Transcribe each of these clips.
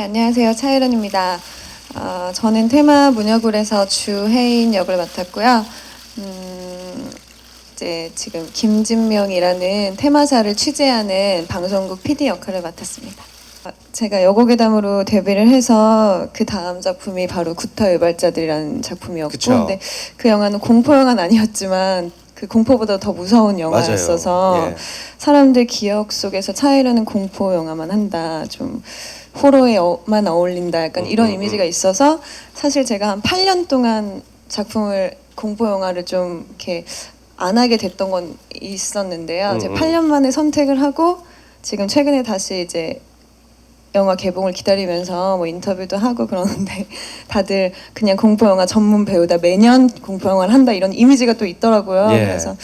안녕하세요. 차혜련입니다. 어, 저는 테마 문여굴에서 주혜인 역을 맡았고요. 음, 이제 지금 김진명이라는 테마사를 취재하는 방송국 PD 역할을 맡았습니다. 아, 제가 여고괴담으로 데뷔를 해서 그 다음 작품이 바로 구타 외발자들이라는 작품이었고, 그쵸. 근데 그 영화는 공포 영화는 아니었지만 그 공포보다 더 무서운 영화였어서. 예. 사람들 기억 속에서 차이라는 공포 영화만 한다. 좀 호러에만 어울린다. 약간 음, 이런 음, 이미지가 있어서 사실 제가 한 8년 동안 작품을 공포 영화를 좀 이렇게 안 하게 됐던 건 있었는데요. 음, 음. 8년 만에 선택을 하고 지금 최근에 다시 이제 영화 개봉을 기다리면서 뭐 인터뷰도 하고 그러는데 다들 그냥 공포 영화 전문 배우다 매년 공포 영화를 한다 이런 이미지가 또 있더라고요. 예. 그래서 네,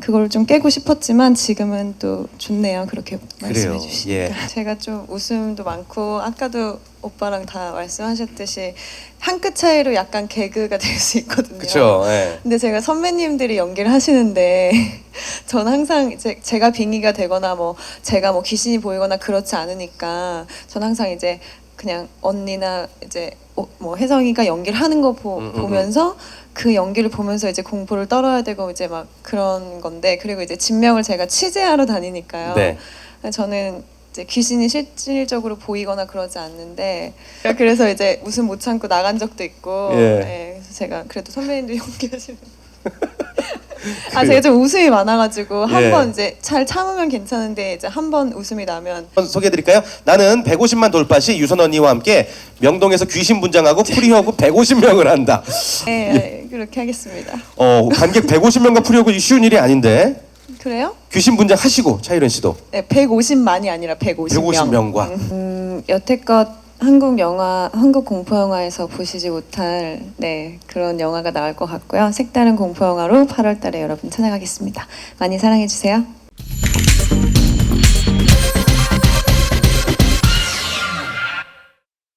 그걸 좀 깨고 싶었지만 지금은 또 좋네요. 그렇게 말씀해. 주시니까. 예. 제가 좀 웃음도 많고 아까도 오빠랑 다 말씀하셨듯이 한 끗 차이로 약간 개그가 될 수 있거든요. 그렇죠. 예. 근데 제가 선배님들이 연기를 하시는데 전 항상 이제 제가 빙의가 되거나 뭐 제가 뭐 귀신이 보이거나 그렇지 않으니까 전 항상 이제 그냥 언니나 이제 어, 뭐 혜성이가 연기를 하는 거 보, 음, 음, 보면서 그 연기를 보면서 이제 공포를 떨어야 되고 이제 막 그런 건데 그리고 이제 진명을 제가 취재하러 다니니까요. 네. 저는 이제 귀신이 실질적으로 보이거나 그러지 않는데 그래서 이제 웃음 못 참고 나간 적도 있고 예. 예, 그래서 제가 그래도 선배님도 연기하시는 아 제가 좀 웃음이 많아가지고 한 예. 번 이제 잘 참으면 괜찮은데 이제 한 번 웃음이 나면 한번 소개해드릴까요? 나는 150만 돌파 시 유선 언니와 함께 명동에서 귀신 분장하고 프리허그 150명을 한다. 예, 예, 그렇게 하겠습니다. 어 관객 150명과 프리허그 쉬운 일이 아닌데 그래요? 귀신 분장 하시고 차이런 씨도 네, 150만이 아니라 150명. 150명과 음, 여태껏 한국 영화, 한국 공포 영화에서 보시지 못할 네, 그런 영화가 나올 것 같고요. 색다른 공포 영화로 8월 달에 여러분 찾아가겠습니다. 많이 사랑해 주세요.